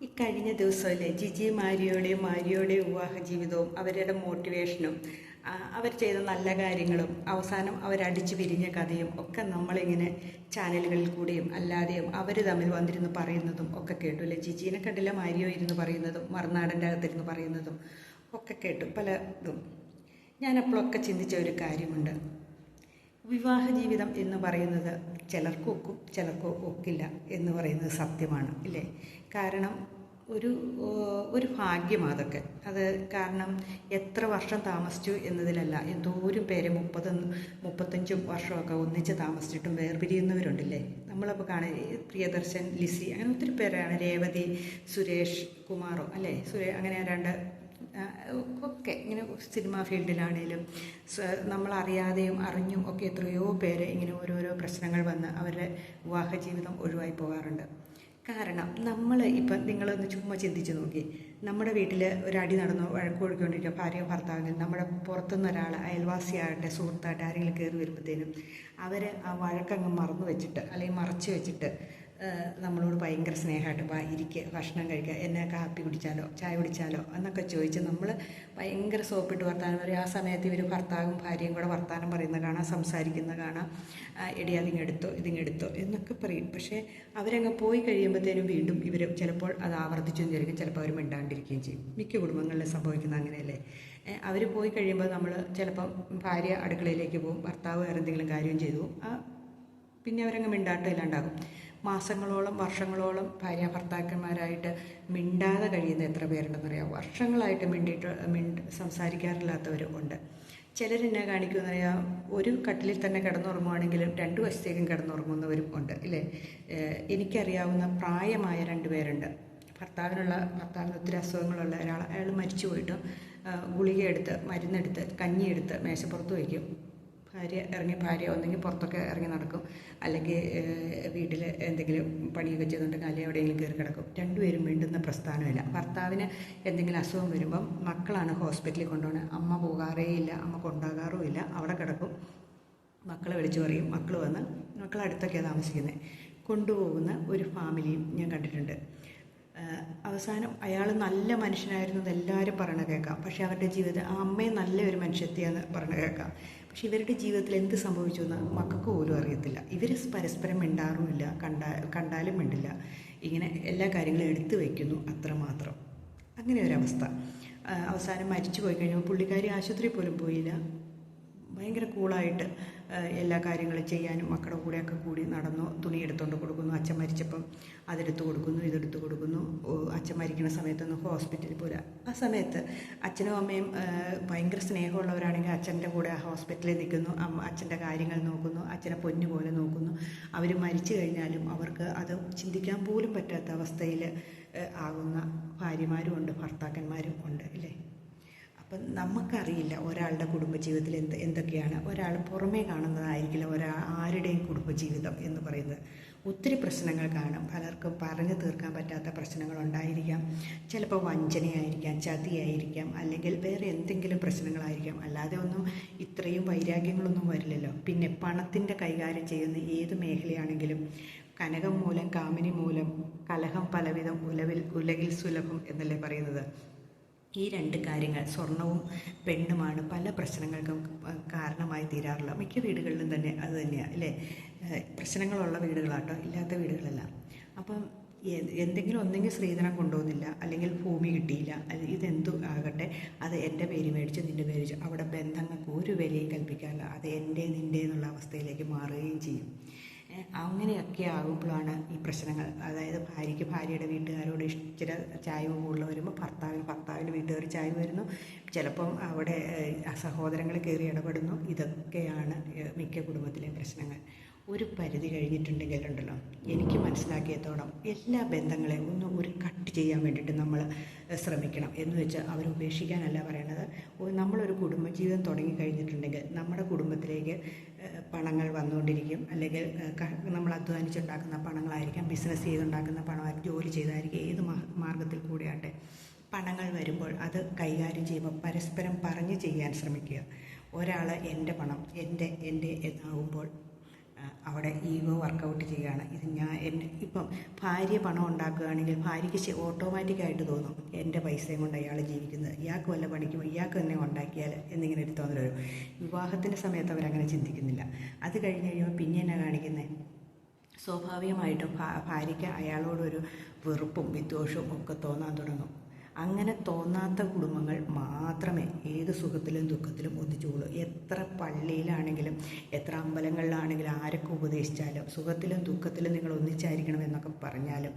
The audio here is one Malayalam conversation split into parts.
ഈ കഴിഞ്ഞ ദിവസമല്ലേ? ജിജി മാരിയോടെയും മാരിയോടെ വിവാഹ ജീവിതവും അവരുടെ മോട്ടിവേഷനും അവർ ചെയ്ത നല്ല കാര്യങ്ങളും അവസാനം അവരടിച്ചു പിരിഞ്ഞ കഥയും ഒക്കെ നമ്മളിങ്ങനെ ചാനലുകളിൽ കൂടിയും അല്ലാതെയും അവർ തമ്മിൽ വന്നിരുന്ന് പറയുന്നതും ഒക്കെ കേട്ടു അല്ലേ? ജിജീനെ കണ്ടില്ല മാരിയോ ഇരുന്ന് പറയുന്നതും മറുനാടന്റെ അകത്തിരുന്ന് പറയുന്നതും ഒക്കെ കേട്ടു പല ഇതും ഞാനപ്പോഴൊക്കെ ചിന്തിച്ച ഒരു കാര്യമുണ്ട്. വിവാഹ ജീവിതം എന്ന് പറയുന്നത് ചിലർക്ക് ഒക്കും ചിലർക്ക് ഒക്കില്ല എന്ന് പറയുന്നത് സത്യമാണ് അല്ലേ കാരണം ഒരു ഒരു ഭാഗ്യമാണ് അതൊക്കെ. അത് കാരണം എത്ര വർഷം താമസിച്ചു എന്നതിലല്ല എന്തോരം പേര് മുപ്പത് മുപ്പത്തഞ്ചും വർഷമൊക്കെ ഒന്നിച്ച് താമസിച്ചിട്ടും വേർപിരിയുന്നവരുണ്ടല്ലേ? നമ്മളപ്പോൾ കാണാൻ പ്രിയദർശൻ ലിസി അങ്ങനെ ഒത്തിരി പേരാണ്. രേവതി സുരേഷ് കുമാറോ അല്ലേ? സുരേ അങ്ങനെ രണ്ട് ഒക്കെ ഇങ്ങനെ സിനിമാ ഫീൽഡിലാണേലും നമ്മളറിയാതെയും അറിഞ്ഞും ഒക്കെ എത്രയോ പേര് ഇങ്ങനെ ഓരോരോ പ്രശ്നങ്ങൾ വന്ന് അവരുടെ വിവാഹ ജീവിതം ഒഴിവായി പോകാറുണ്ട്. കാരണം നമ്മൾ ഇപ്പം നിങ്ങളൊന്ന് ചുമ്മാ ചിന്തിച്ച് നോക്കി. നമ്മുടെ വീട്ടിൽ ഒരടി നടന്നു വഴക്കൊഴുക്കൊണ്ടിരിക്കുക ഭാര്യ ഭർത്താവിനും നമ്മുടെ പുറത്തുനിന്ന് ഒരാൾ അയൽവാസിയാകട്ടെ സുഹൃത്തായിട്ട് ആരെങ്കിലും കയറി വരുമ്പോഴത്തേനും അവർ ആ വഴക്കങ്ങ് മറന്നു വെച്ചിട്ട് അല്ലെങ്കിൽ മറച്ചു വെച്ചിട്ട് നമ്മളോട് ഭയങ്കര സ്നേഹമായിട്ട് വാ ഇരിക്കുക ഭക്ഷണം കഴിക്കുക എന്നെ കാപ്പി കുടിച്ചാലോ ചായ കുടിച്ചാലോ എന്നൊക്കെ ചോദിച്ച് നമ്മൾ ഭയങ്കര സോപ്പിട്ട് വർത്താനം പറയും. ആ സമയത്ത് ഇവർ ഭർത്താവും ഭാര്യയും കൂടെ വർത്താനം പറയുന്ന കാണാം സംസാരിക്കുന്ന കാണാം. എടി അതിങ്ങെടുത്തോ ഇതിങ്ങെടുത്തോ എന്നൊക്കെ പറയും. പക്ഷേ അവരങ്ങ് പോയി കഴിയുമ്പോഴത്തേനും വീണ്ടും ഇവർ ചിലപ്പോൾ അത് ആവർത്തിച്ചും ചോദിക്കും ചിലപ്പോൾ അവർ മിണ്ടാണ്ടിരിക്കുകയും ചെയ്യും. മിക്ക കുടുംബങ്ങളിലും സംഭവിക്കുന്ന അങ്ങനെയല്ലേ? അവർ പോയി കഴിയുമ്പോൾ നമ്മൾ ചിലപ്പം ഭാര്യ അടുക്കളയിലേക്ക് പോകും ഭർത്താവ് വേറെ എന്തെങ്കിലും കാര്യം ചെയ്തു ആ പിന്നെ അവരങ്ങ് മിണ്ടാട്ടം ഇല്ലാണ്ടാകും മാസങ്ങളോളം വർഷങ്ങളോളം ഭാര്യ ഭർത്താക്കന്മാരായിട്ട് മിണ്ടാതെ കഴിയുന്ന എത്ര പേരുണ്ടെന്നറിയാം വർഷങ്ങളായിട്ട് മിണ്ടിയിട്ട് മിണ്ട് സംസാരിക്കാറില്ലാത്തവരും ഉണ്ട്. ചിലരെന്നെ കാണിക്കുമെന്നറിയാം ഒരു കട്ടിലിൽ തന്നെ കിടന്നുറങ്ങുവാണെങ്കിലും രണ്ടു വശത്തേക്കും കിടന്നുറങ്ങുന്നവരും ഉണ്ട് ഇല്ലേ? എനിക്കറിയാവുന്ന പ്രായമായ രണ്ടുപേരുണ്ട് ഭർത്താവിനുള്ള ഭർത്താവിന് ഒത്തിരി അസുഖങ്ങളുള്ള ഒരാൾ അയാൾ മരിച്ചു പോയിട്ട് ഗുളികയെടുത്ത് മരുന്നെടുത്ത് കഞ്ഞിയെടുത്ത് മേശപ്പുറത്ത് വയ്ക്കും. ഭാര്യ ഇറങ്ങി ഭാര്യ ഒന്നെങ്കിൽ പുറത്തൊക്കെ ഇറങ്ങി നടക്കും. അല്ലെങ്കിൽ വീട്ടിൽ എന്തെങ്കിലും പണിയൊക്കെ ചെയ്തുകൊണ്ടെങ്കിൽ അല്ലെങ്കിൽ എവിടെയെങ്കിലും കയറി കിടക്കും. രണ്ടുപേരും മിണ്ടുന്ന പ്രസ്ഥാനമില്ല. ഭർത്താവിന് എന്തെങ്കിലും അസുഖം വരുമ്പം മക്കളാണ് ഹോസ്പിറ്റലിൽ കൊണ്ടുപോകുന്നത്. അമ്മ പോകാറേ ഇല്ല. അമ്മ കൊണ്ടാകാറും ഇല്ല. അവിടെ കിടക്കും. മക്കളെ വിളിച്ചു പറയും. മക്കൾ വന്ന് മക്കൾ അടുത്തൊക്കെയാണ് താമസിക്കുന്നത് കൊണ്ടുപോകുന്ന ഒരു ഫാമിലിയും ഞാൻ കണ്ടിട്ടുണ്ട്. അവസാനം അയാൾ നല്ല മനുഷ്യനായിരുന്നു എന്ന് എല്ലാവരും പറയണ കേൾക്കാം. പക്ഷേ അവരുടെ ജീവിതത്തിൽ ആ അമ്മയും നല്ലൊരു മനുഷ്യത്തിയാണെന്ന് പറഞ്ഞു കേൾക്കാം. പക്ഷെ ഇവരുടെ ജീവിതത്തിൽ എന്ത് സംഭവിച്ചു എന്ന് മക്കൾക്ക് പോലും അറിയത്തില്ല. ഇവർ പരസ്പരം മിണ്ടാറുമില്ല കണ്ടാ കണ്ടാലും മിണ്ടില്ല. ഇങ്ങനെ എല്ലാ കാര്യങ്ങളും എടുത്തു വയ്ക്കുന്നു അത്രമാത്രം. അങ്ങനെ ഒരവസ്ഥ. അവസാനം മരിച്ചു പോയി കഴിഞ്ഞപ്പോൾ പുള്ളിക്കാരി ആശുപത്രിയിൽ പോലും പോയില്ല. ഭയങ്കര കൂളായിട്ട് എല്ലാ കാര്യങ്ങളും ചെയ്യാനും മക്കളുടെ കൂടെയൊക്കെ കൂടി നടന്നു തുണി എടുത്തുകൊണ്ട് കൊടുക്കുന്നു അച്ഛൻ മരിച്ചപ്പം അതെടുത്ത് കൊടുക്കുന്നു ഇതെടുത്ത് കൊടുക്കുന്നു. അച്ഛൻ മരിക്കുന്ന സമയത്തൊന്ന് ഹോസ്പിറ്റലിൽ പോലെ ആ സമയത്ത് അച്ഛനും അമ്മയും ഭയങ്കര സ്നേഹമുള്ളവരാണെങ്കിൽ അച്ഛന്റെ കൂടെ ആ ഹോസ്പിറ്റലിൽ നിൽക്കുന്നു. അച്ഛന്റെ കാര്യങ്ങൾ നോക്കുന്നു അച്ഛനെ പൊന്നു പോലെ നോക്കുന്നു. അവർ മരിച്ചു കഴിഞ്ഞാലും അവർക്ക് അത് ചിന്തിക്കാൻ പോലും പറ്റാത്ത അവസ്ഥയിൽ ആകുന്ന ഭാര്യമാരും ഉണ്ട് ഭർത്താക്കന്മാരും ഉണ്ട് ഇല്ലേ അപ്പം നമുക്കറിയില്ല ഒരാളുടെ കുടുംബജീവിതത്തിൽ എന്ത് എന്തൊക്കെയാണ്. ഒരാൾ പുറമേ കാണുന്നതായിരിക്കില്ല ഒരാ ആരുടെയും കുടുംബജീവിതം എന്ന് പറയുന്നത്. ഒത്തിരി പ്രശ്നങ്ങൾ കാണും. പലർക്കും പറഞ്ഞു തീർക്കാൻ പറ്റാത്ത പ്രശ്നങ്ങൾ ഉണ്ടായിരിക്കാം. ചിലപ്പോൾ വഞ്ചനയായിരിക്കാം ചതിയായിരിക്കാം അല്ലെങ്കിൽ വേറെ എന്തെങ്കിലും പ്രശ്നങ്ങളായിരിക്കാം. അല്ലാതെ ഒന്നും ഇത്രയും വൈരാഗ്യങ്ങളൊന്നും വരില്ലല്ലോ. പിന്നെ പണത്തിന്റെ കൈകാര്യം ചെയ്യുന്ന ഏത് മേഖലയാണെങ്കിലും കനകം മൂലം കാമിനി മൂലം കലഹം പലവിധം ഉലവിൽ ഉലകിൽ സുലഭം എന്നല്ലേ പറയുന്നത്. ഈ രണ്ട് കാര്യങ്ങൾ സ്വർണവും പെണ്ണുമാണ് പല പ്രശ്നങ്ങൾക്കും കാരണമായി തീരാറുള്ളത് മിക്ക വീടുകളിലും തന്നെ അത് തന്നെയാണ് അല്ലേ? പ്രശ്നങ്ങളുള്ള വീടുകളാട്ടോ ഇല്ലാത്ത വീടുകളല്ല. അപ്പം എന്തെങ്കിലും ഒന്നെങ്കിൽ സ്ത്രീധനം കൊണ്ടുപോകുന്നില്ല അല്ലെങ്കിൽ ഭൂമി കിട്ടിയില്ല അല്ലെങ്കിൽ ഇതെന്തു ആകട്ടെ അത് എന്റെ പേര് മേടിച്ച് നിന്റെ പേര് അവിടെ ബന്ധങ്ങൾക്ക് ഒരു വിലയും കൽപ്പിക്കാറില്ല. അത് എന്റെ നിന്റെ എന്നുള്ള അവസ്ഥയിലേക്ക് മാറുകയും ചെയ്യും. അങ്ങനെയൊക്കെ ആകുമ്പോഴാണ് ഈ പ്രശ്നങ്ങൾ. അതായത് ഭാര്യയ്ക്ക് ഭാര്യയുടെ വീട്ടുകാരോട് ഇച്ചിരി ചായ്വ് കൂടുതൽ വരുമ്പോൾ ഭർത്താവിന് ഭർത്താവിന്റെ വീട്ടുകാർ ചായ്വ് വരുന്നു. ചിലപ്പം അവിടെ സഹോദരങ്ങൾ കയറി ഇടപെടുന്നു. ഇതൊക്കെയാണ് മിക്ക കുടുംബത്തിലെയും പ്രശ്നങ്ങൾ. ഒരു പരിധി കഴിഞ്ഞിട്ടുണ്ടെങ്കിൽ ഉണ്ടല്ലോ എനിക്ക് മനസ്സിലാക്കിയത്തോളം എല്ലാ ബന്ധങ്ങളെയും ഒന്ന് ഒരു കട്ട് ചെയ്യാൻ വേണ്ടിയിട്ട് നമ്മൾ ശ്രമിക്കണം. എന്ന് വെച്ചാൽ അവർ ഉപേക്ഷിക്കാനല്ല പറയണത്. നമ്മളൊരു കുടുംബജീവിതം തുടങ്ങി കഴിഞ്ഞിട്ടുണ്ടെങ്കിൽ നമ്മുടെ കുടുംബത്തിലേക്ക് പണങ്ങൾ വന്നുകൊണ്ടിരിക്കും. അല്ലെങ്കിൽ നമ്മൾ അധ്വാനിച്ചുണ്ടാക്കുന്ന പണങ്ങളായിരിക്കാം ബിസിനസ് ചെയ്തുണ്ടാക്കുന്ന പണമായിരിക്കും ജോലി ചെയ്തായിരിക്കും ഏത് മാർഗത്തിൽ കൂടെയാട്ടെ. പണങ്ങൾ വരുമ്പോൾ അത് കൈകാര്യം ചെയ്യുമ്പോൾ പരസ്പരം പറഞ്ഞ് ചെയ്യാൻ ശ്രമിക്കുക. ഒരാൾ എന്റെ പണം എന്റെ എന്റെ എന്നാകുമ്പോൾ അവിടെ ഈഗോ വർക്കൗട്ട് ചെയ്യുകയാണ്. ഇത് ഞാൻ എന്റെ ഇപ്പം ഭാര്യ പണം ഉണ്ടാക്കുകയാണെങ്കിൽ ഭാര്യയ്ക്ക് ഓട്ടോമാറ്റിക്കായിട്ട് തോന്നും എന്റെ പൈസയും കൊണ്ട് അയാൾ ജീവിക്കുന്നത്. ഇയാൾക്ക് വല്ല പണിക്കും ഇയാൾക്ക് തന്നെ ഉണ്ടാക്കിയാൽ എന്നിങ്ങനെ ഒരു തോന്നൽ വരും. വിവാഹത്തിന്റെ സമയത്ത് അവരങ്ങനെ ചിന്തിക്കുന്നില്ല. അത് കഴിഞ്ഞ് കഴിയുമ്പോൾ പിന്നെ എന്നാ കാണിക്കുന്നത് സ്വാഭാവികമായിട്ടും ഭാര്യയ്ക്ക് അയാളോടൊരു വെറുപ്പും വിദ്വേഷവും ഒക്കെ തോന്നാൻ തുടങ്ങും. അങ്ങനെ തോന്നാത്ത കുടുംബങ്ങൾ മാത്രമേ ഏത് സുഖത്തിലും ദുഃഖത്തിലും ഒന്നിച്ചുള്ളൂ എത്ര പള്ളിയിലാണെങ്കിലും എത്ര അമ്പലങ്ങളിലാണെങ്കിലും ആരൊക്കെ ഉപദേശിച്ചാലും സുഖത്തിലും ദുഃഖത്തിലും നിങ്ങൾ ഒന്നിച്ചായിരിക്കണം എന്നൊക്കെ പറഞ്ഞാലും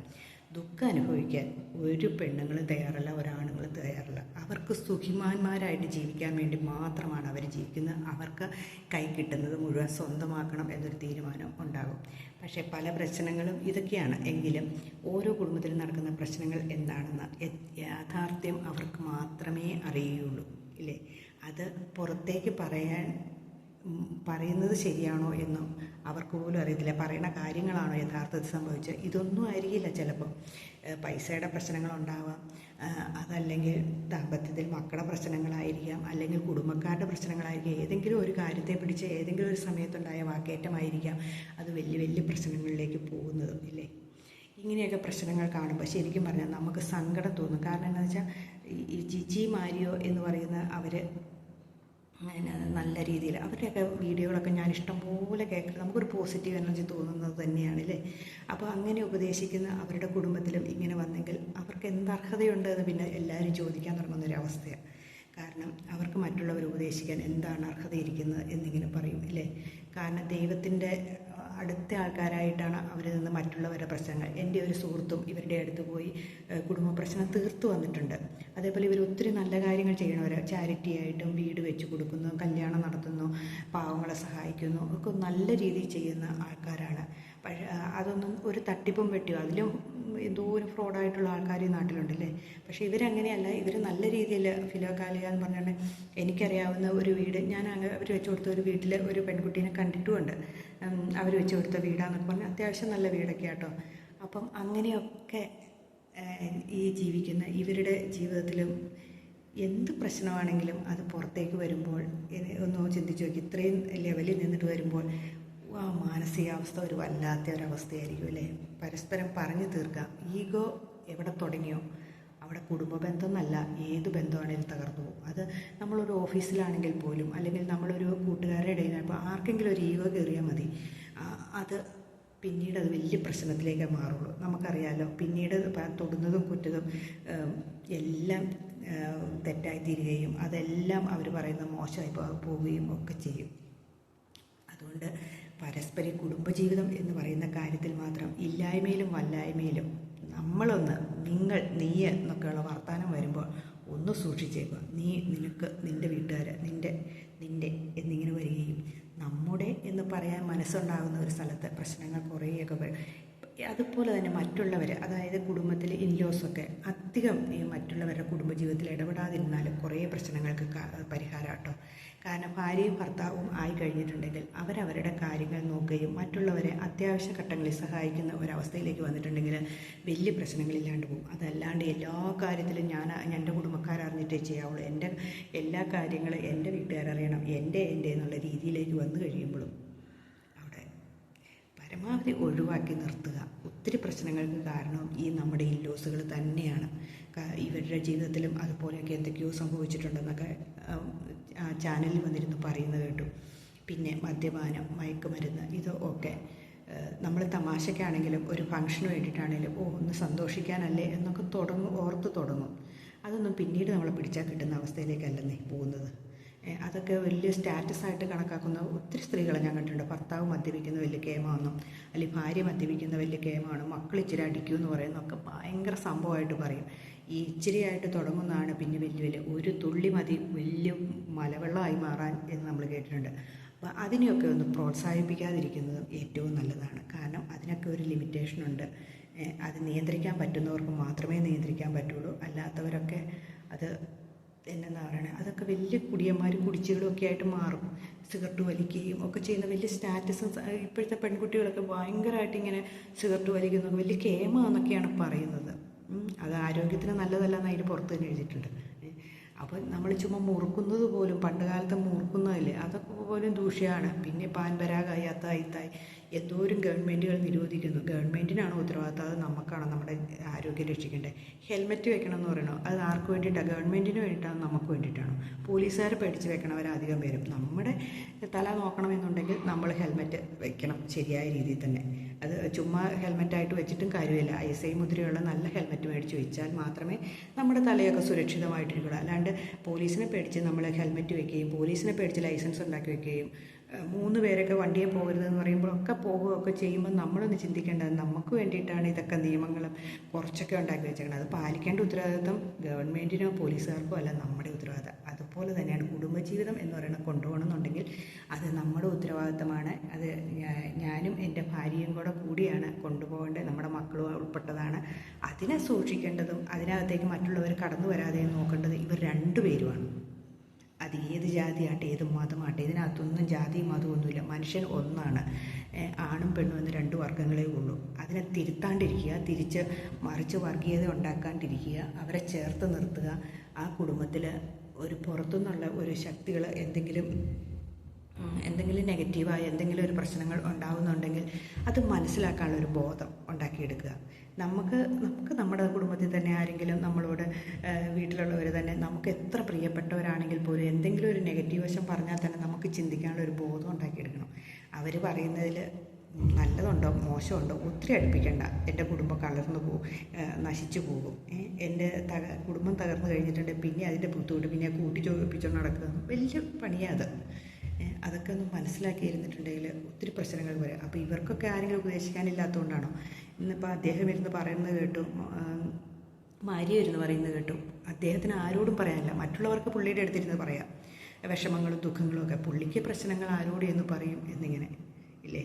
ദുഃഖം അനുഭവിക്കാൻ ഒരു പെണ്ണുങ്ങളും തയ്യാറല്ല ഒരാണുങ്ങളും തയ്യാറല്ല. അവർക്ക് സുഖിമാന്മാരായിട്ട് ജീവിക്കാൻ വേണ്ടി മാത്രമാണ് അവർ ജീവിക്കുന്നത്. അവർക്ക് കൈ കിട്ടുന്നത് മുഴുവൻ സ്വന്തമാക്കണം എന്നൊരു തീരുമാനം ഉണ്ടാകും. പക്ഷേ പല പ്രശ്നങ്ങളും ഇതൊക്കെയാണ്. എങ്കിലും ഓരോ കുടുംബത്തിലും നടക്കുന്ന പ്രശ്നങ്ങൾ എന്താണെന്ന് യാഥാർത്ഥ്യം അവർക്ക് മാത്രമേ അറിയുകയുള്ളൂ ഇല്ലേ? അത് പുറത്തേക്ക് പറയാൻ പറയുന്നത് ശരിയാണോ എന്നും അവർക്ക് പോലും അറിയത്തില്ല. പറയുന്ന കാര്യങ്ങളാണോ യഥാർത്ഥത്തിൽ സംഭവിച്ചത്? ഇതൊന്നും ആയിരിക്കില്ല ചിലപ്പം. പൈസയുടെ പ്രശ്നങ്ങളുണ്ടാവാം. അതല്ലെങ്കിൽ ദാമ്പത്യത്തിൽ മക്കളുടെ പ്രശ്നങ്ങളായിരിക്കാം. അല്ലെങ്കിൽ കുടുംബക്കാരുടെ പ്രശ്നങ്ങളായിരിക്കാം. ഏതെങ്കിലും ഒരു കാര്യത്തെ പിടിച്ച് ഏതെങ്കിലും ഒരു സമയത്തുണ്ടായ വാക്കേറ്റമായിരിക്കാം. അത് വലിയ വലിയ പ്രശ്നങ്ങളിലേക്ക് പോകുന്നത് ഇല്ലേ? ഇങ്ങനെയൊക്കെ പ്രശ്നങ്ങൾ കാണുമ്പോൾ ശരിക്കും പറഞ്ഞാൽ നമുക്ക് സങ്കടം തോന്നും. കാരണം എന്താണെന്ന് വെച്ചാൽ ഈ- ജിജി മാരിയോ എന്ന് പറയുന്ന അവർ പിന്നെ നല്ല രീതിയിൽ അവരുടെയൊക്കെ വീഡിയോകളൊക്കെ ഞാൻ ഇഷ്ടംപോലെ കേൾക്കുന്നത് നമുക്കൊരു പോസിറ്റീവ് എനർജി തോന്നുന്നത് തന്നെയാണ് അല്ലേ? അപ്പോൾ അങ്ങനെ ഉപദേശിക്കുന്ന അവരുടെ കുടുംബത്തിലും ഇങ്ങനെ വന്നെങ്കിൽ അവർക്ക് എന്ത് അർഹതയുണ്ട് എന്ന് പിന്നെ എല്ലാവരും ചോദിക്കാൻ തുടങ്ങുന്ന ഒരു അവസ്ഥയാണ് കാരണം അവർക്ക് മറ്റുള്ളവർ ഉപദേശിക്കാൻ എന്താണ് അർഹതയിരിക്കുന്നത് എന്നിങ്ങനെ പറയും അല്ലേ? കാരണം ദൈവത്തിന്റെ അടുത്ത ആൾക്കാരായിട്ടാണ് അവരിൽ നിന്ന് മറ്റുള്ളവരുടെ പ്രശ്നങ്ങൾ. എന്റെ ഒരു സുഹൃത്തും ഇവരുടെ അടുത്ത് പോയി കുടുംബ പ്രശ്നം തീർത്തു വന്നിട്ടുണ്ട്. അതേപോലെ ഇവർ ഒത്തിരി നല്ല കാര്യങ്ങൾ ചെയ്യണവർ ചാരിറ്റി ആയിട്ടും വീട് വെച്ച് കൊടുക്കുന്നു കല്യാണം നടത്തുന്നു പാവങ്ങളെ സഹായിക്കുന്നു ഒക്കെ നല്ല രീതിയിൽ ചെയ്യുന്ന ആൾക്കാരാണ്. അതൊന്നും ഒരു തട്ടിപ്പും വെട്ടിയോ? അതിലും എന്തോ ഒരു ഫ്രോഡായിട്ടുള്ള ആൾക്കാർ ഈ നാട്ടിലുണ്ടല്ലേ? പക്ഷേ ഇവരങ്ങനെയല്ല. ഇവർ നല്ല രീതിയിൽ ഫിലോകാലിയ എന്ന് പറഞ്ഞാൽ എനിക്കറിയാവുന്ന ഒരു വീട്. ഞാൻ അവർ വെച്ചു കൊടുത്ത ഒരു വീട്ടിൽ ഒരു പെൺകുട്ടീനെ കണ്ടിട്ടുമുണ്ട്. അവർ വെച്ചു കൊടുത്ത വീടാന്നൊക്കെ പറഞ്ഞാൽ അത്യാവശ്യം നല്ല വീടൊക്കെ ആട്ടോ. അപ്പം അങ്ങനെയൊക്കെ ഈ ജീവിക്കുന്ന ഇവരുടെ ജീവിതത്തിലും എന്ത് പ്രശ്നമാണെങ്കിലും അത് പുറത്തേക്ക് വരുമ്പോൾ ഒന്ന് ചിന്തിച്ചു നോക്കി. ഇത്രയും ലെവലിൽ നിന്നിട്ട് വരുമ്പോൾ മാനസികാവസ്ഥ ഒരു വല്ലാത്ത ഒരവസ്ഥയായിരിക്കും അല്ലേ? പരസ്പരം പറഞ്ഞു തീർക്കാം. ഈഗോ എവിടെ തുടങ്ങിയോ അവിടെ കുടുംബ ബന്ധം എന്നല്ല ഏത് ബന്ധമാണെങ്കിലും തകർന്നു പോകും. അത് നമ്മളൊരു ഓഫീസിലാണെങ്കിൽ പോലും അല്ലെങ്കിൽ നമ്മളൊരു കൂട്ടുകാരുടെ ഇടയിൽ അപ്പോൾ ആർക്കെങ്കിലും ഒരു ഈഗോ കയറിയാൽ മതി. അത് പിന്നീട് അത് വലിയ പ്രശ്നത്തിലേക്കേ മാറുള്ളൂ. നമുക്കറിയാലോ പിന്നീട് തൊടുന്നതും കുറ്റതും എല്ലാം തെറ്റായി തീരുകയും അതെല്ലാം അവർ പറയുന്ന മോശമായി പോവുകയും ഒക്കെ ചെയ്യും. അതുകൊണ്ട് പരസ്പര കുടുംബജീവിതം എന്ന് പറയുന്ന കാര്യത്തിൽ മാത്രം ഇല്ലായ്മയിലും വല്ലായ്മയിലും നമ്മളൊന്ന് നിങ്ങൾ നീ എന്നൊക്കെയുള്ള വർത്തമാനം വരുമ്പോൾ ഒന്ന് സൂക്ഷിച്ചേക്കുക. നീ നിനക്ക് നിന്റെ വീട്ടുകാർ നിന്റെ നിന്റെ എന്നിങ്ങനെ വരികയും നമ്മുടെ എന്ന് പറയാൻ മനസ്സുണ്ടാകുന്ന ഒരു സ്ഥലത്ത് പ്രശ്നങ്ങൾ കുറേയൊക്കെ അതുപോലെ തന്നെ മറ്റുള്ളവർ അതായത് കുടുംബത്തിൽ ഇൻലോസൊക്കെ അധികം ഈ മറ്റുള്ളവരുടെ കുടുംബജീവിതത്തിൽ ഇടപെടാതിരുന്നാൽ കുറേ പ്രശ്നങ്ങൾക്ക് പരിഹാരം കേട്ടോ കാരണം ഭാര്യയും ഭർത്താവും ആയി കഴിഞ്ഞിട്ടുണ്ടെങ്കിൽ അവരവരുടെ കാര്യങ്ങൾ നോക്കുകയും മറ്റുള്ളവരെ അത്യാവശ്യ ഘട്ടങ്ങളിൽ സഹായിക്കുന്ന ഒരവസ്ഥയിലേക്ക് വന്നിട്ടുണ്ടെങ്കിൽ വലിയ പ്രശ്നങ്ങളില്ലാണ്ട് പോകും. അതല്ലാണ്ട് എല്ലാ കാര്യത്തിലും ഞാൻ എന്റെ കുടുംബക്കാരറിഞ്ഞിട്ടേ ചെയ്യാവുള്ളൂ. എന്റെ എല്ലാ കാര്യങ്ങളും എന്റെ വീട്ടുകാരറിയണം. എന്റെ എന്റെ എന്നുള്ള രീതിയിലേക്ക് വന്നു കഴിയുമ്പോഴും പരമാവധി ഒഴിവാക്കി നിർത്തുക. ഒത്തിരി പ്രശ്നങ്ങൾക്ക് കാരണം ഈ നമ്മുടെ ഇല്ലോസുകൾ തന്നെയാണ്. ഇവരുടെ ജീവിതത്തിലും അതുപോലെയൊക്കെ എന്തൊക്കെയോ സംഭവിച്ചിട്ടുണ്ടെന്നൊക്കെ ചാനലിൽ വന്നിരുന്നു പറയുന്നത് കേട്ടു. പിന്നെ മദ്യപാനം മയക്കുമരുന്ന് ഇതൊക്കെ നമ്മൾ തമാശക്കാണെങ്കിലും ഒരു ഫംഗ്ഷന് വേണ്ടിയിട്ടാണെങ്കിലും ഓ ഒന്ന് സന്തോഷിക്കാനല്ലേ എന്നൊക്കെ തുടങ്ങും ഓർത്ത് തുടങ്ങും. അതൊന്നും പിന്നീട് നമ്മളെ പിടിച്ചാൽ കിട്ടുന്ന അവസ്ഥയിലേക്കല്ലെന്നേ പോകുന്നത്. അതൊക്കെ വലിയ സ്റ്റാറ്റസ് ആയിട്ട് കണക്കാക്കുന്ന ഒത്തിരി സ്ത്രീകളെ ഞാൻ കണ്ടിട്ടുണ്ട്. ഭർത്താവ് മദ്യപിക്കുന്ന വലിയ കേമാണെന്നും അല്ലെങ്കിൽ ഭാര്യ മദ്യപിക്കുന്ന വലിയ കേമാണ് മക്കൾ ഇച്ചിരി അടിക്കൂ എന്ന് പറയുന്നതൊക്കെ ഭയങ്കര സംഭവമായിട്ട് പറയും. ഈ ഇച്ചിരിയായിട്ട് തുടങ്ങുന്നതാണ് പിന്നെ വലിയ വലിയ ഒരു തുള്ളി മതി വലിയ മലവെള്ളമായി മാറാൻ എന്ന് നമ്മൾ കേട്ടിട്ടുണ്ട്. അപ്പോൾ അതിനെയൊക്കെ ഒന്ന് പ്രോത്സാഹിപ്പിക്കാതിരിക്കുന്നത് ഏറ്റവും നല്ലതാണ്. കാരണം അതിനൊക്കെ ഒരു ലിമിറ്റേഷനുണ്ട് അത് നിയന്ത്രിക്കാൻ പറ്റുന്നവർക്ക് മാത്രമേ നിയന്ത്രിക്കാൻ പറ്റുള്ളൂ. അല്ലാത്തവരൊക്കെ അത് എന്നാ പറയുന്നത് അതൊക്കെ വലിയ കുടിയന്മാരും കുടിച്ചുകളും ഒക്കെ ആയിട്ട് മാറും. സിഗരറ്റ് വലിക്കുകയും ഒക്കെ ചെയ്യുന്ന വലിയ സ്റ്റാറ്റസ് ഇപ്പോഴത്തെ പെൺകുട്ടികളൊക്കെ ഭയങ്കരമായിട്ട് ഇങ്ങനെ സിഗരറ്റ് വലിക്കുന്നു. വലിയ കേമ എന്നൊക്കെയാണ് പറയുന്നത്. അത് ആരോഗ്യത്തിന് നല്ലതല്ല എന്ന് അതിന് പുറത്ത് തന്നെ എഴുതിയിട്ടുണ്ട്. അപ്പോൾ നമ്മൾ ചുമ്മാ മുറുക്കുന്നത് പോലും പണ്ട് കാലത്ത് മുറുക്കുന്നതല്ലേ? അതൊക്കെ പോലും ദൂഷ്യമാണ് പിന്നെ പാൻപരാഗായി പരാഗ യത്ത ഇത്തായി എന്തോരം ഗവൺമെന്റുകൾ നിരോധിക്കുന്നു. ഗവൺമെന്റിനാണ് ഉത്തരവാദിത്തം അത് നമുക്കാണ് നമ്മുടെ ആരോഗ്യം രക്ഷിക്കേണ്ടത്. ഹെൽമെറ്റ് വെക്കണം എന്ന് പറയണോ അത് ആർക്ക് വേണ്ടിയിട്ടാണ് ഗവൺമെന്റിന് വേണ്ടിയിട്ടാണ് നമുക്ക് വേണ്ടിയിട്ടാണോ. പോലീസുകാർ പേടിച്ച് വെക്കണവർ അധികം പേരും. നമ്മുടെ തല നോക്കണമെന്നുണ്ടെങ്കിൽ നമ്മൾ ഹെൽമെറ്റ് വെക്കണം ശരിയായ രീതിയിൽ തന്നെ. അത് ചുമ്മാ ഹെൽമെറ്റായിട്ട് വെച്ചിട്ടും കാര്യമില്ല. ഐ എസ് ഐ മുദ്രയുള്ള നല്ല ഹെൽമെറ്റ് മേടിച്ച് വെച്ചാൽ മാത്രമേ നമ്മുടെ തലയൊക്കെ സുരക്ഷിതമായിട്ടിരിക്കുള്ളൂ. അല്ലാണ്ട് പോലീസിനെ പേടിച്ച് നമ്മൾ ഹെൽമെറ്റ് വെക്കുകയും പോലീസിനെ പേടിച്ച് ലൈസൻസ് ഉണ്ടാക്കി വെക്കുകയും മൂന്ന് പേരൊക്കെ വണ്ടിയെ പോകരുതെന്ന് പറയുമ്പോഴൊക്കെ പോകുകയൊക്കെ ചെയ്യുമ്പോൾ നമ്മളൊന്ന് ചിന്തിക്കേണ്ടത് നമുക്ക് വേണ്ടിയിട്ടാണ് ഇതൊക്കെ നിയമങ്ങളും കുറച്ചൊക്കെ ഉണ്ടാക്കി വെച്ചേക്കുന്നത് അത് പാലിക്കേണ്ട ഉത്തരവാദിത്വം ഗവൺമെന്റിനോ പോലീസുകാർക്കോ അല്ല നമ്മുടെ ഉത്തരവാദിത്തം അതുപോലെ തന്നെയാണ് കുടുംബജീവിതം എന്ന് പറയുന്നത് കൊണ്ടുപോകണമെന്നുണ്ടെങ്കിൽ അത് നമ്മുടെ ഉത്തരവാദിത്തമാണ് അത് ഞാനും എന്റെ ഭാര്യയും കൂടെ കൂടിയാണ് കൊണ്ടുപോകേണ്ടത്. നമ്മുടെ മക്കളും ഉൾപ്പെട്ടതാണ്. അതിനെ സൂക്ഷിക്കേണ്ടതും അതിനകത്തേക്ക് മറ്റുള്ളവർ കടന്നു വരാതെ നോക്കേണ്ടത് ഇവർ രണ്ടുപേരുമാണ്. അത് ഏത് ജാതിയാട്ടെ ഏത് മതമാട്ടെ ഇതിനകത്തൊന്നും ജാതിയും മതമൊന്നുമില്ല. മനുഷ്യൻ ഒന്നാണ്. ആണും പെണ്ണും എന്ന് രണ്ട് വർഗങ്ങളേ ഉള്ളൂ. അതിനെ തിരുത്താണ്ടിരിക്കുക തിരിച്ച് മറിച്ച് വർഗീയത ഉണ്ടാക്കാണ്ടിരിക്കുക അവരെ ചേർത്ത് നിർത്തുക ആ കുടുംബത്തിൽ ഒരു പുറത്തുനിന്നുള്ള ഒരു ശക്തികൾ എന്തെങ്കിലും എന്തെങ്കിലും നെഗറ്റീവായ എന്തെങ്കിലും ഒരു പ്രശ്നങ്ങൾ ഉണ്ടാകുന്നുണ്ടെങ്കിൽ അത് മനസ്സിലാക്കാനുള്ള ഒരു ബോധം ഉണ്ടാക്കിയെടുക്കുക. നമുക്ക് നമുക്ക് നമ്മുടെ കുടുംബത്തിൽ തന്നെ ആരെങ്കിലും നമ്മളോട് വീട്ടിലുള്ളവർ തന്നെ നമുക്ക് എത്ര പ്രിയപ്പെട്ടവരാണെങ്കിൽ പോലും എന്തെങ്കിലും ഒരു നെഗറ്റീവ് വശം പറഞ്ഞാൽ തന്നെ നമുക്ക് ചിന്തിക്കാനുള്ള ഒരു ബോധം ഉണ്ടാക്കിയെടുക്കണം. അവർ പറയുന്നതിൽ നല്ലതുണ്ടോ മോശമുണ്ടോ ഒത്തിരി അടുപ്പിക്കണ്ട. എന്റെ കുടുംബം കളർന്നു പോകും നശിച്ചു പോകും. എന്റെ തക കുടുംബം തകർന്നു കഴിഞ്ഞിട്ടുണ്ട്. പിന്നെ അതിന്റെ ബുദ്ധിമുട്ട് പിന്നെ കൂട്ടി ചോദിപ്പിച്ചുകൊണ്ട് നടക്കുക. വലിയ പണിയാണ് അത്. അതൊക്കെ ഒന്ന് മനസ്സിലാക്കിയിരുന്നിട്ടുണ്ടെങ്കിൽ ഒത്തിരി പ്രശ്നങ്ങൾ വരും. അപ്പോൾ ഇവർക്കൊക്കെ ആരെങ്കിലും ഉപദേശിക്കാനില്ലാത്തതുകൊണ്ടാണോ ഇന്നിപ്പോൾ അദ്ദേഹം ഇരുന്ന് പറയുന്നത് കേട്ടു ഭാര്യ ഇരുന്ന് പറയുന്നത് കേട്ടു. അദ്ദേഹത്തിന് ആരോടും പറയാനില്ല. മറ്റുള്ളവർക്ക് പുള്ളിയുടെ അടുത്തിരുന്ന് പറയാം. വിഷമങ്ങളും ദുഃഖങ്ങളും ഒക്കെ. പുള്ളിക്ക് പ്രശ്നങ്ങൾ ആരോട് എന്ന് പറയും എന്നിങ്ങനെ. ഇല്ലേ?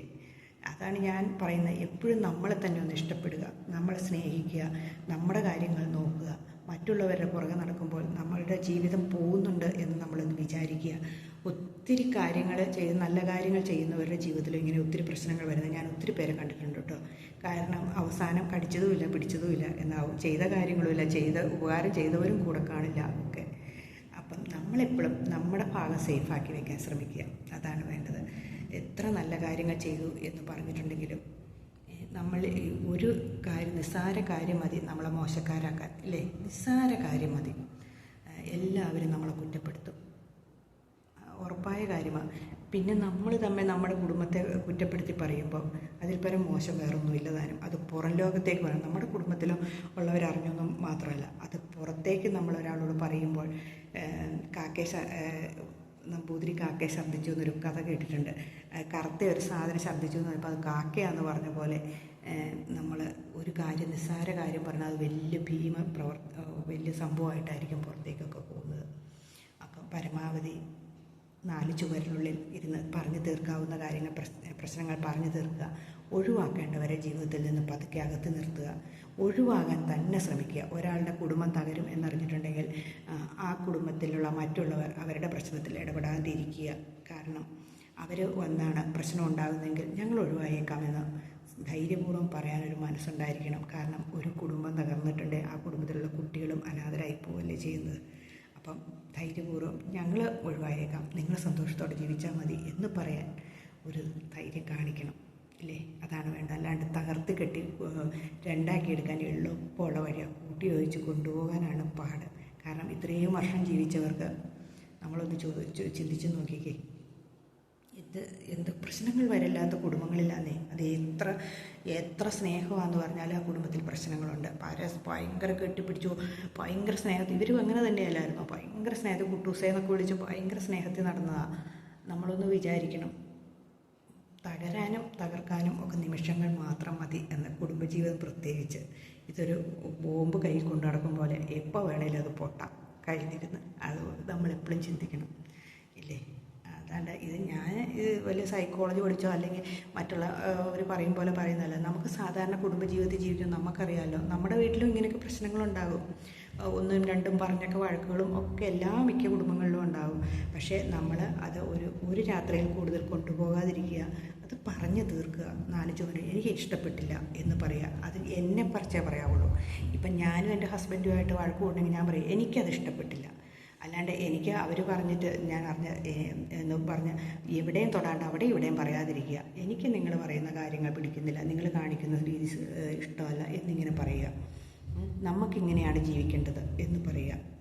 അതാണ് ഞാൻ പറയുന്നത്. എപ്പോഴും നമ്മളെ തന്നെ ഒന്ന് ഇഷ്ടപ്പെടുക. നമ്മളെ സ്നേഹിക്കുക. നമ്മുടെ കാര്യങ്ങൾ നോക്കുക. മറ്റുള്ളവരുടെ പുറകെ നടക്കുമ്പോൾ നമ്മളുടെ ജീവിതം പോകുന്നുണ്ട് എന്ന് നമ്മളൊന്ന് വിചാരിക്കുക. ഒത്തിരി കാര്യങ്ങൾ ചെയ്ത് നല്ല കാര്യങ്ങൾ ചെയ്യുന്നവരുടെ ജീവിതത്തിൽ ഇങ്ങനെ ഒത്തിരി പ്രശ്നങ്ങൾ വരുന്നത് ഞാൻ ഒത്തിരി പേരെ കണ്ടിട്ടുണ്ട് കേട്ടോ. കാരണം അവസാനം കടിച്ചതുമില്ല പിടിച്ചതുമില്ല എന്നാവും. ചെയ്ത കാര്യങ്ങളുമില്ല ചെയ്ത ഉപകാരം ചെയ്തവരും കൂടെ കാണില്ല ഒക്കെ. അപ്പം നമ്മളെപ്പോഴും നമ്മുടെ ഭാഗം സേഫാക്കി വെക്കാൻ ശ്രമിക്കുക. അതാണ് വേണ്ടത്. എത്ര നല്ല കാര്യങ്ങൾ ചെയ്തു എന്ന് പറഞ്ഞിട്ടുണ്ടെങ്കിലും നമ്മൾ ഒരു കാര്യം നിസ്സാര കാര്യം മതി നമ്മളെ മോശക്കാരാക്കാൻ അല്ലേ നിസ്സാര കാര്യം മതി. എല്ലാവരും നമ്മളെ കുറ്റപ്പെടുത്തും. ഉറപ്പായ കാര്യമാണ് പിന്നെ നമ്മൾ തമ്മിൽ നമ്മുടെ കുടുംബത്തെ കുറ്റപ്പെടുത്തി പറയുമ്പോൾ അതിൽ പരം മോശം വേറൊന്നും ഇല്ലതാനും അത് പുറം ലോകത്തേക്ക് വേണം നമ്മുടെ കുടുംബത്തിലോ ഉള്ളവരറിഞ്ഞൊന്നും മാത്രമല്ല. അത് പുറത്തേക്ക് നമ്മൾ ഒരാളോട് പറയുമ്പോൾ ഏഹ്, കാക്കേ ശ- ഏഹ്, നമ്പൂതിരി കാക്കയെ ശബ്ദിച്ചു എന്നൊരു കഥ കേട്ടിട്ടുണ്ട്. കറുത്ത ഒരു സാധനം ശബ്ദിച്ചു എന്ന് പറയുമ്പോൾ അത് കാക്കയാന്ന് പറഞ്ഞ പോലെ നമ്മൾ ഒരു കാര്യം നിസ്സാര കാര്യം പറഞ്ഞാൽ അത് വലിയ ഭീമ പ്രവർ വലിയ സംഭവമായിട്ടായിരിക്കും പുറത്തേക്കൊക്കെ പോകുന്നത്. അപ്പം പരമാവധി നാല് ചുവരിനുള്ളിൽ ഇരുന്ന് പറഞ്ഞു തീർക്കാവുന്ന കാര്യങ്ങൾ പ്രശ്ന- പ്രശ്നങ്ങൾ പറഞ്ഞു തീർക്കുക. ഒഴിവാക്കേണ്ടവരെ ജീവിതത്തിൽ നിന്ന് പതുക്കെ അകത്ത് നിർത്തുക. ഒഴിവാകാൻ തന്നെ ശ്രമിക്കുക. ഒരാളുടെ കുടുംബം തകരും എന്നറിഞ്ഞിട്ടുണ്ടെങ്കിൽ ആ, കുടുംബത്തിലുള്ള മറ്റുള്ളവർ അവരുടെ പ്രശ്നത്തിൽ ഇടപെടാതിരിക്കുക കാരണം അവർ വന്നാണ് പ്രശ്നം ഉണ്ടാകുന്നതെങ്കിൽ ഞങ്ങൾ ഒഴിവായേക്കാമെന്ന് ധൈര്യപൂർവം പറയാനൊരു മനസ്സുണ്ടായിരിക്കണം. കാരണം ഒരു കുടുംബം തകർന്നിട്ടുണ്ട് ആ കുടുംബത്തിലുള്ള കുട്ടികളും അനാഥരായി പോവല്ലേ ചെയ്യുന്നത്. അപ്പം ധൈര്യപൂർവം ഞങ്ങൾ ഒഴിവായേക്കാം. നിങ്ങൾ സന്തോഷത്തോടെ ജീവിച്ചാൽ മതി എന്ന് പറയാൻ ഒരു ധൈര്യം കാണിക്കണം. ഇല്ലേ? അതാണ് വേണ്ടത്. അല്ലാണ്ട് തകർത്ത് കെട്ടി രണ്ടാക്കി എടുക്കാൻ എളുപ്പമുള്ള വഴിയാണ് കൂട്ടി യോജിച്ച് കൊണ്ടുപോകാനാണ് പാട്. കാരണം ഇത്രയും വർഷം ജീവിച്ചവർക്ക് നമ്മളൊന്ന് ചോദിച്ചു ചിന്തിച്ച് നോക്കിക്കേ. എന്ത് എന്ത് പ്രശ്നങ്ങൾ വരില്ലാത്ത കുടുംബങ്ങളില്ലാന്നേ അത് എത്ര എത്ര സ്നേഹമാണെന്ന് പറഞ്ഞാൽ ആ കുടുംബത്തിൽ പ്രശ്നങ്ങളുണ്ട്. പര ഭയങ്കര കെട്ടിപ്പിടിച്ചു. ഭയങ്കര സ്നേഹത്തിൽ ഇവരും അങ്ങനെ തന്നെയല്ലായിരുന്നു? ഭയങ്കര സ്നേഹത്തിൽ കുട്ടൂസേന്നൊക്കെ വിളിച്ച് ഭയങ്കര സ്നേഹത്തിൽ നടന്നതാണ് നമ്മളൊന്ന് വിചാരിക്കണം. തകരാനും തകർക്കാനും ഒക്കെ നിമിഷങ്ങൾ മാത്രം മതി എന്ന് കുടുംബജീവിതം പ്രത്യേകിച്ച് ഇതൊരു ബോംബ് കയ്യിൽ കൊണ്ടു നടക്കും പോലെ എപ്പോൾ വേണേലും അത് പൊട്ടാം. കഴിഞ്ഞിരുന്ന് അത് നമ്മളെപ്പോഴും ചിന്തിക്കണം. ഇല്ലേ? അതാണ്ട് ഇത് ഞാൻ ഇത് വലിയ സൈക്കോളജി പഠിച്ചോ അല്ലെങ്കിൽ മറ്റുള്ള അവർ പറയും പോലെ പറയുന്നതല്ല. നമുക്ക് സാധാരണ കുടുംബജീവിതത്തിൽ ജീവിക്കുന്ന നമുക്കറിയാമല്ലോ നമ്മുടെ വീട്ടിലും ഇങ്ങനെയൊക്കെ പ്രശ്നങ്ങളുണ്ടാകും. ഒന്നും രണ്ടും പറഞ്ഞൊക്കെ വഴക്കുകളും ഒക്കെ എല്ലാ മിക്ക കുടുംബങ്ങളിലും ഉണ്ടാകും. പക്ഷേ നമ്മൾ അത് ഒരു ഒരു രാത്രിയിൽ കൂടുതൽ കൊണ്ടുപോകാതിരിക്കുക അത് പറഞ്ഞു തീർക്കുക. നാല് ജോലി എനിക്ക് ഇഷ്ടപ്പെട്ടില്ല എന്ന് പറയുക അത് എന്നെ പറിച്ചേ പറയാവുള്ളൂ. ഇപ്പം ഞാനും എന്റെ ഹസ്ബൻഡുമായിട്ട് വഴക്ക് കൊണ്ടെങ്കിൽ ഞാൻ പറയും എനിക്കത് ഇഷ്ടപ്പെട്ടില്ല. അല്ലാണ്ട് എനിക്ക് അവർ പറഞ്ഞിട്ട് ഞാൻ അറിഞ്ഞ എന്ന് പറഞ്ഞ് എവിടെയും തൊടാണ്ട് അവിടെ ഇവിടെയും പറയാതിരിക്കുക. എനിക്ക് നിങ്ങൾ പറയുന്ന കാര്യങ്ങൾ പിടിക്കുന്നില്ല. നിങ്ങൾ കാണിക്കുന്ന രീതി ഇഷ്ടമല്ല എന്നിങ്ങനെ പറയുക. നമുക്കിങ്ങനെയാണ് ജീവിക്കേണ്ടത് എന്ന് പറയുക.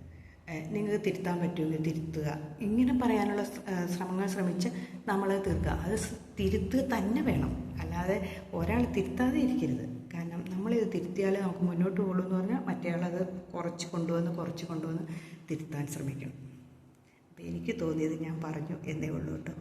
നിങ്ങൾക്ക് തിരുത്താൻ പറ്റുമെങ്കിൽ തിരുത്തുക. ഇങ്ങനെ പറയാനുള്ള ശ്രമങ്ങൾ ശ്രമിച്ച് നമ്മൾ തീർക്കുക. അത് തിരുത്തുക തന്നെ വേണം. അല്ലാതെ ഒരാൾ തിരുത്താതെ ഇരിക്കരുത്. കാരണം നമ്മളിത് തിരുത്തിയാലേ നമുക്ക് മുന്നോട്ട് പോകുള്ളൂ എന്ന് പറഞ്ഞാൽ മറ്റേയാളത് കുറച്ച് കൊണ്ടുവന്ന് കുറച്ച് കൊണ്ടുവന്ന് തിരുത്താൻ ശ്രമിക്കണം. അപ്പോൾ എനിക്ക് തോന്നിയത് ഞാൻ പറഞ്ഞു എന്നേ ഉള്ളൂ കേട്ടോ.